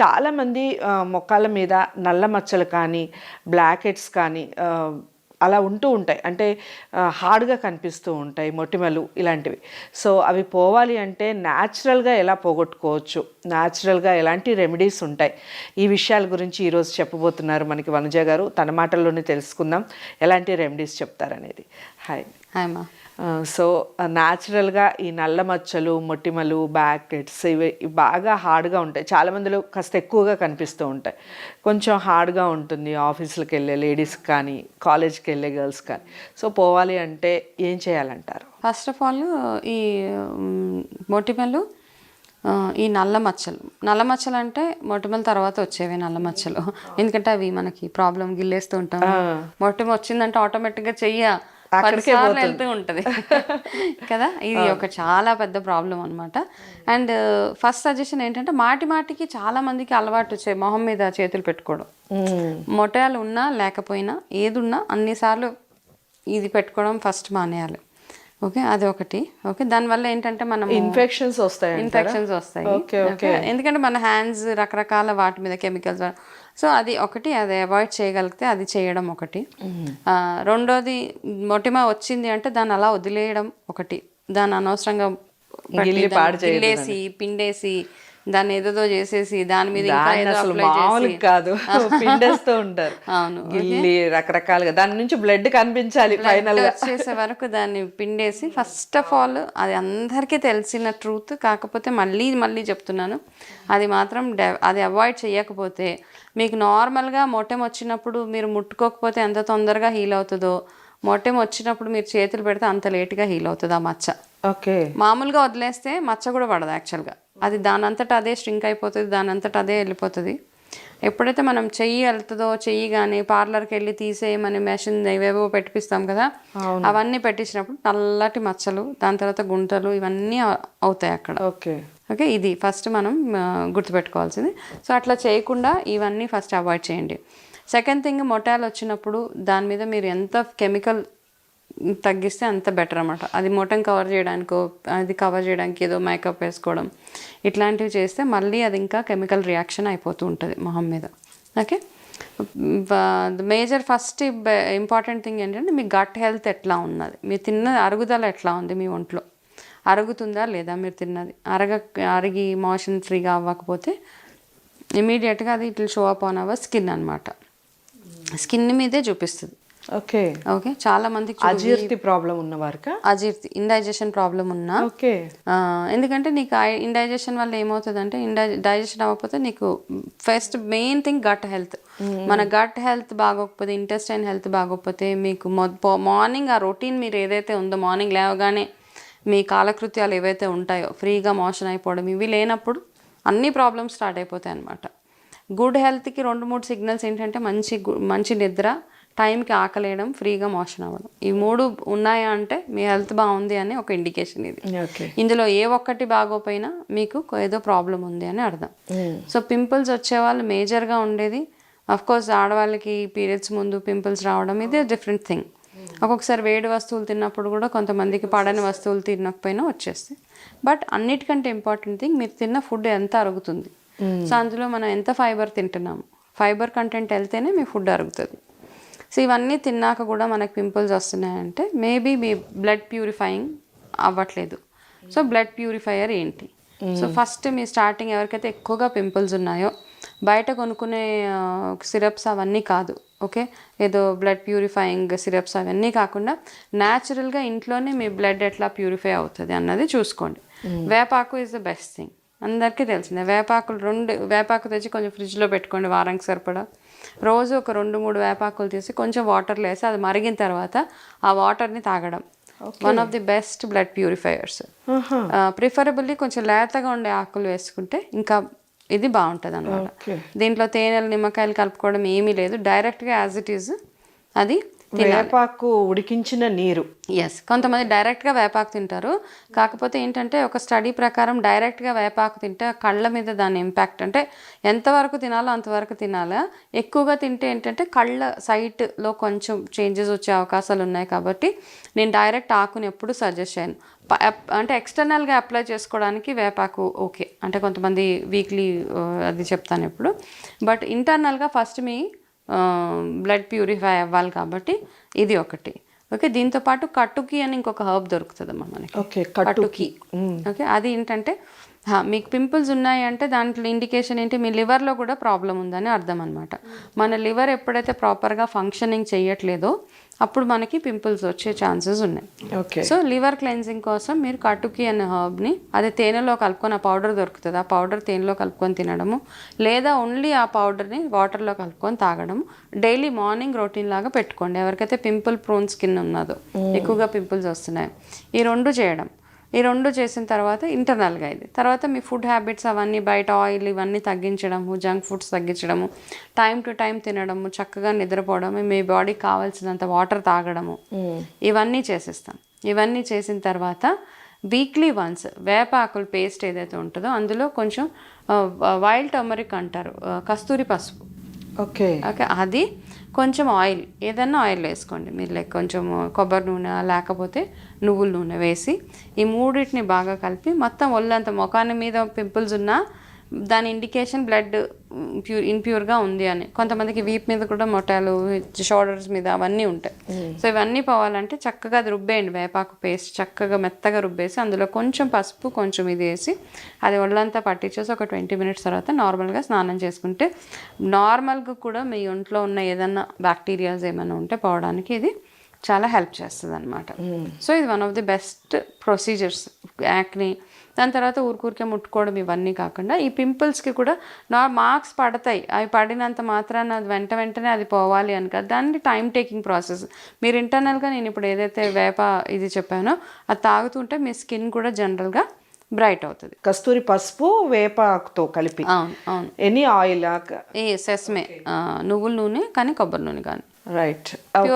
చాలామంది మొక్కల మీద నల్ల మచ్చలు కానీ బ్లాక్ హెడ్స్ కానీ అలా ఉంటూ ఉంటాయి. అంటే హార్డ్గా కనిపిస్తూ ఉంటాయి మొటిమలు ఇలాంటివి. సో అవి పోవాలి అంటే న్యాచురల్గా ఎలా పోగొట్టుకోవచ్చు? న్యాచురల్గా ఎలాంటి రెమెడీస్ ఉంటాయి? ఈ విషయాల గురించి ఈరోజు చెప్పబోతున్నారు మనకి వనజ గారు. తన మాటల్లోనే తెలుసుకుందాం. ఎలాంటి రెమెడీస్ చెప్తారనేది. హాయ్ హాయ్ మా సో న్యాచురల్గా ఈ నల్ల మచ్చలు మొటిమలు బ్యాక్ హెడ్స్ ఇవి బాగా హార్డ్గా ఉంటాయి. చాలా మందిలో కాస్త ఎక్కువగా కనిపిస్తూ ఉంటాయి. కొంచెం హార్డ్గా ఉంటుంది ఆఫీసులకు వెళ్ళే లేడీస్కి కానీ కాలేజ్కి వెళ్ళే గర్ల్స్ కానీ. సో పోవాలి అంటే ఏం చేయాలంటారు? ఫస్ట్ ఆఫ్ ఆల్ ఈ మొటిమలు ఈ నల్ల మచ్చలు. నల్ల మచ్చలు అంటే మొటిమల తర్వాత వచ్చేవి నల్ల మచ్చలు. ఎందుకంటే అవి మనకి ప్రాబ్లం గిల్లేస్తూ ఉంటాం మొటిమ వచ్చిందంటే ఆటోమేటిక్గా చెయ్య. పదిసార్లు వెళ్తూ ఉంటుంది. కదా? ఇది ఒక చాలా పెద్ద ప్రాబ్లం అనమాట అండ్ ఫస్ట్ సజెషన్ ఏంటంటే మాటి మాటికి చాలా మందికి అలవాటు చే మొహం మీద చేతులు పెట్టుకోవడం. మొటాలు ఉన్నా లేకపోయినా ఏది ఉన్నా అన్నిసార్లు ఇది పెట్టుకోవడం ఫస్ట్ మానేయాలి. ఓకే అది ఒకటి. ఓకే దానివల్ల ఏంటంటే మనం ఇన్ఫెక్షన్స్ వస్తాయి. ఇన్ఫెక్షన్స్ వస్తాయి ఎందుకంటే మన హ్యాండ్స్ రకరకాల వాటి మీద కెమికల్స్ సో అది ఒకటి అది అవాయిడ్ చేయగలిగితే అది చేయడం ఒకటి. ఆ, రెండోది మొటిమ వచ్చింది అంటే దాన్ని అలా వదిలేయడం ఒకటి. దాన్ని అనవసరంగా పెట్టి గిల్లి దాన్ని పాడు చేయడం గిల్లేసి పిండేసి దాన్ని ఏదేదో చేసేసి దాని మీద అసలు మామూలు కాదు. పిండేస్తూ ఉంటారు. అవును గిల్లి రకరకాలుగా. దాని నుంచి బ్లడ్ కనిపించాలి ఫైనల్ వచ్చేసే వరకు దాన్ని పిండేసి ఫస్ట్ ఆఫ్ ఆల్ అది అందరికీ తెలిసిన ట్రూత్ కాకపోతే మళ్ళీ మళ్ళీ చెప్తున్నాను. అది మాత్రం అది అవాయిడ్ చేయకపోతే మీకు నార్మల్గా మొట్టెం వచ్చినప్పుడు మీరు ముట్టుకోకపోతే ఎంత తొందరగా హీల్ అవుతుందో మొట్టెం వచ్చినప్పుడు మీరు చేతులు పెడితే అంత లేట్గా హీల్ అవుతుంది ఆ మచ్చ. ఓకే. మామూలుగా వదిలేస్తే మచ్చ కూడా పడదు యాక్చువల్గా అది దానంతట అదే స్ట్రింక్ అయిపోతుంది దానంతట అదే వెళ్ళిపోతుంది. ఎప్పుడైతే మనం చెయ్యి వెళ్తుందో చెయ్యి కానీ పార్లర్కి వెళ్ళి తీసేయమని మెషిన్ ఇవేవో పెట్టిపిస్తాం కదా అవన్నీ పెట్టించినప్పుడు నల్లటి మచ్చలు దాని తర్వాత గుంటలు ఇవన్నీ అవ- అవుతాయి అక్కడ. ఓకే. ఓకే ఇది ఫస్ట్ మనం గుర్తుపెట్టుకోవాల్సింది. సో అట్లా చేయకుండా ఇవన్నీ ఫస్ట్ అవాయిడ్ చేయండి. సెకండ్ థింగ్ మొటాలు వచ్చినప్పుడు దాని మీద మీరు ఎంత కెమికల్ తగ్గిస్తే అంత బెటర్ అనమాట అది మొటం కవర్ చేయడానికో అది కవర్ చేయడానికి ఏదో మేకప్ వేసుకోవడం ఇట్లాంటివి చేస్తే మళ్ళీ అది ఇంకా కెమికల్ రియాక్షన్ అయిపోతూ ఉంటుంది మొహం మీద. Okay major first important thing ఏంటంటే మీ గట్ హెల్త్ ఎట్లా ఉన్నది? మీరు తిన్న అరుగుదల ఎట్లా ఉంది మీ ఒంట్లో? అరుగుతుందా లేదా మీరు తిన్నది? అరగ అరిగి మోషన్ ఫ్రీగా అవ్వకపోతే ఇమీడియట్గా అది it show up on our skin అనమాట స్కిన్ మీదే చూపిస్తుంది. ఓకే. ఓకే? చాలా మందికి అజీర్తి ప్రాబ్లం ఉన్న వారికా? అజీర్తి ఇండైజెషన్ ప్రాబ్లం ఉన్నా. ఓకే. ఎందుకంటే నీకు ఇండైజెషన్ వల్ల ఏమవుతుందంటే ఇండై డైజెషన్ అవ్వకపోతే నీకు first main thing gut health. మన గట్ హెల్త్ బాగోకపోతే ఇంటెస్టైన్ హెల్త్ బాగోకపోతే మీకు మార్నింగ్ ఆ రొటీన్ మీరు ఏదైతే ఉందో మార్నింగ్ లేవగానే మీ కాలకృత్యాలు ఏవైతే ఉంటాయో ఫ్రీగా మోషన్ అయిపోవడం ఇవి లేనప్పుడు అన్ని ప్రాబ్లమ్స్ స్టార్ట్ అయిపోతాయి అనమాట గుడ్ హెల్త్కి రెండు మూడు సిగ్నల్స్ ఏంటంటే మంచి గు- మంచి నిద్ర టైంకి ఆకలేయడం ఫ్రీగా మోషన్ అవ్వడం. ఈ మూడు ఉన్నాయా అంటే మీ హెల్త్ బాగుంది అని ఒక ఇండికేషన్ ఇది. ఇందులో ఏ ఒక్కటి బాగోపోయినా మీకు ఏదో ప్రాబ్లం ఉంది అని అర్థం. సో పింపుల్స్ వచ్చే వాళ్ళు మేజర్గా ఉండేది. కోర్స్ ఆడవాళ్ళకి పీరియడ్స్ ముందు పింపుల్స్ రావడం ఇది డిఫరెంట్ థింగ్. ఒక్కొక్కసారి వేడి వస్తువులు తిన్నప్పుడు కూడా కొంతమందికి పడని వస్తువులు తినకపోయినా వచ్చేస్తాయి. బట్ అన్నిటికంటే ఇంపార్టెంట్ థింగ్ మీరు తిన్న ఫుడ్ ఎంత అరుగుతుంది. సో అందులో మనం ఎంత ఫైబర్ తింటున్నాము ఫైబర్ కంటెంట్ వెళ్తేనే మీ ఫుడ్ అరుగుతుంది. సో ఇవన్నీ తిన్నాక కూడా మనకి పింపుల్స్ వస్తున్నాయంటే మేబీ మీ బ్లడ్ ప్యూరిఫైయింగ్ అవ్వట్లేదు. సో బ్లడ్ ప్యూరిఫైయర్ ఏంటి? సో ఫస్ట్ మీ స్టార్టింగ్ ఎవరికైతే ఎక్కువగా పింపుల్స్ ఉన్నాయో బయట కొనుక్కునే సిరప్స్ అవన్నీ కాదు ఓకే ఏదో బ్లడ్ ప్యూరిఫైయింగ్ సిరప్స్ అవన్నీ కాకుండా న్యాచురల్గా ఇంట్లోనే మీ బ్లడ్ ఎట్లా ప్యూరిఫై అవుతుంది అన్నది చూసుకోండి. వేపాకు ఇస్ ద బెస్ట్ థింగ్ అందరికీ తెలిసిందే. వేపాకులు రెండు వేపాకు తెచ్చి కొంచెం ఫ్రిడ్జ్లో పెట్టుకోండి వారానికి సరిపడా. రోజు ఒక రెండు మూడు వేపాకులు తీసి కొంచెం వాటర్లో వేసి అది మరిగిన తర్వాత ఆ వాటర్ని తాగడం. One of the best blood purifiers preferably కొంచెం లేతగా ఉండే ఆకులు వేసుకుంటే ఇంకా ఇది బాగుంటుంది అనమాట దీంట్లో తేనెలు నిమ్మకాయలు కలుపుకోవడం ఏమీ లేదు. డైరెక్ట్గా యాజ్ ఇట్ ఈజ్ అది వేపాకు ఉడికించిన నీరు. ఎస్ కొంతమంది డైరెక్ట్గా వేపాకు తింటారు. కాకపోతే ఏంటంటే ఒక స్టడీ ప్రకారం డైరెక్ట్గా వేపాకు తింటే కళ్ళ మీద దాని ఇంపాక్ట్ అంటే ఎంతవరకు తినాలో అంతవరకు తినాలా. ఎక్కువగా తింటే ఏంటంటే కళ్ళ సైట్లో కొంచెం చేంజెస్ వచ్చే అవకాశాలు ఉన్నాయి కాబట్టి నేను డైరెక్ట్ ఆకుని ఎప్పుడు సజెస్ట్ చేయను. అంటే ఎక్స్టర్నల్గా అప్లై చేసుకోవడానికి వేపాకు ఓకే అంటే కొంతమంది వీక్లీ అది చెప్తాను ఎప్పుడు. బట్ ఇంటర్నల్గా ఫస్ట్ మీ బ్లడ్ ప్యూరిఫై అవ్వాలి కాబట్టి ఇది ఒకటి. ఓకే దీంతో పాటు కట్టుకి అని ఇంకొక హర్బ్ దొరుకుతుందమ్మా మనకి. ఓకే కట్టుకి. ఓకే అది ఏంటంటే మీకు పింపుల్స్ ఉన్నాయి అంటే దాంట్లో ఇండికేషన్ ఏంటి? మీ లివర్లో కూడా ప్రాబ్లం ఉందని అర్థం అనమాట మన లివర్ ఎప్పుడైతే ప్రాపర్గా ఫంక్షనింగ్ చేయట్లేదో అప్పుడు మనకి పింపుల్స్ వచ్చే ఛాన్సెస్ ఉన్నాయి. ఓకే సో లివర్ క్లెన్జింగ్ కోసం మీరు కటుకి అనే హర్బ్ని అది తేనెలో కలుపుకొని ఆ పౌడర్ దొరుకుతుంది. ఆ పౌడర్ తేనెలో కలుపుకొని తినడము లేదా ఓన్లీ ఆ పౌడర్ని వాటర్లో కలుపుకొని తాగడము డైలీ మార్నింగ్ రొటీన్ లాగా పెట్టుకోండి. ఎవరికైతే పింపుల్ ప్రోన్ స్కిన్ ఉన్నదో ఎక్కువగా పింపుల్స్ వస్తున్నాయి ఈ రెండు చేయడం. ఈ రెండు చేసిన తర్వాత ఇంటర్నల్గా ఇది. తర్వాత మీ ఫుడ్ హ్యాబిట్స్ అవన్నీ బయట ఆయిల్ ఇవన్నీ తగ్గించడము జంక్ ఫుడ్స్ తగ్గించడము టైం టు టైం తినడము చక్కగా నిద్రపోవడము మీ బాడీకి కావాల్సినంత వాటర్ తాగడము. ఇవన్నీ చేసేస్తాం. ఇవన్నీ చేసిన తర్వాత వీక్లీ వన్స్ వేపాకుల పేస్ట్ ఏదైతే ఉంటుందో అందులో కొంచెం వైల్డ్ టర్మరిక్ అంటారు కస్తూరి పసుపు. ఓకే. ఓకే అది కొంచెం ఆయిల్ ఏదన్నా ఆయిల్ వేసుకోండి. మీరు లైక్ కొంచెం కొబ్బరి నూనె లేకపోతే నువ్వుల నూనె వేసి ఈ మూడింటిని బాగా కలిపి మొత్తం ఒళ్ళంత ముఖాన్ని మీద పింపుల్స్ ఉన్నా దాని ఇండికేషన్ బ్లడ్ ప్యూర్ ఇన్ప్యూర్గా ఉంది అని. కొంతమందికి వీప్ మీద కూడా మొటాలు షోల్డర్స్ మీద అవన్నీ ఉంటాయి. సో ఇవన్నీ పోవాలంటే చక్కగా అది రుబ్బేయండి. వేపాకు పేస్ట్ చక్కగా మెత్తగా రుబ్బేసి అందులో కొంచెం పసుపు కొంచెం ఇది వేసి అది ఒళ్ళంతా పట్టించేసి ఒక ట్వంటీ మినిట్స్ తర్వాత నార్మల్గా స్నానం చేసుకుంటే నార్మల్గా కూడా మీ ఒంట్లో ఉన్న ఏదన్నా బ్యాక్టీరియాస్ ఏమైనా ఉంటే పోవడానికి ఇది చాలా హెల్ప్ చేస్తుంది అనమాట సో ఇది one of the best procedures యాక్ని దాని తర్వాత ఊరికూరికే ముట్టుకోవడం ఇవన్నీ కాకుండా ఈ పింపుల్స్కి కూడా నా మార్క్స్ పడతాయి. అవి పడినంత మాత్రాన అది వెంట వెంటనే అది పోవాలి అని కాదు. దాన్ని టైం టేకింగ్ ప్రాసెస్. మీరు ఇంటర్నల్గా నేను ఇప్పుడు ఏదైతే వేప ఇది చెప్పానో అది తాగుతుంటే మీ స్కిన్ కూడా జనరల్గా బ్రైట్ అవుతుంది. కస్తూరి పసుపు వేపాకుతో కలిపి. అవును అవును. ఎనీ ఆయిల్ ఏ సెస్మే. నువ్వుల నూనె కానీ కొబ్బరి నూనె కానీ. రైట్.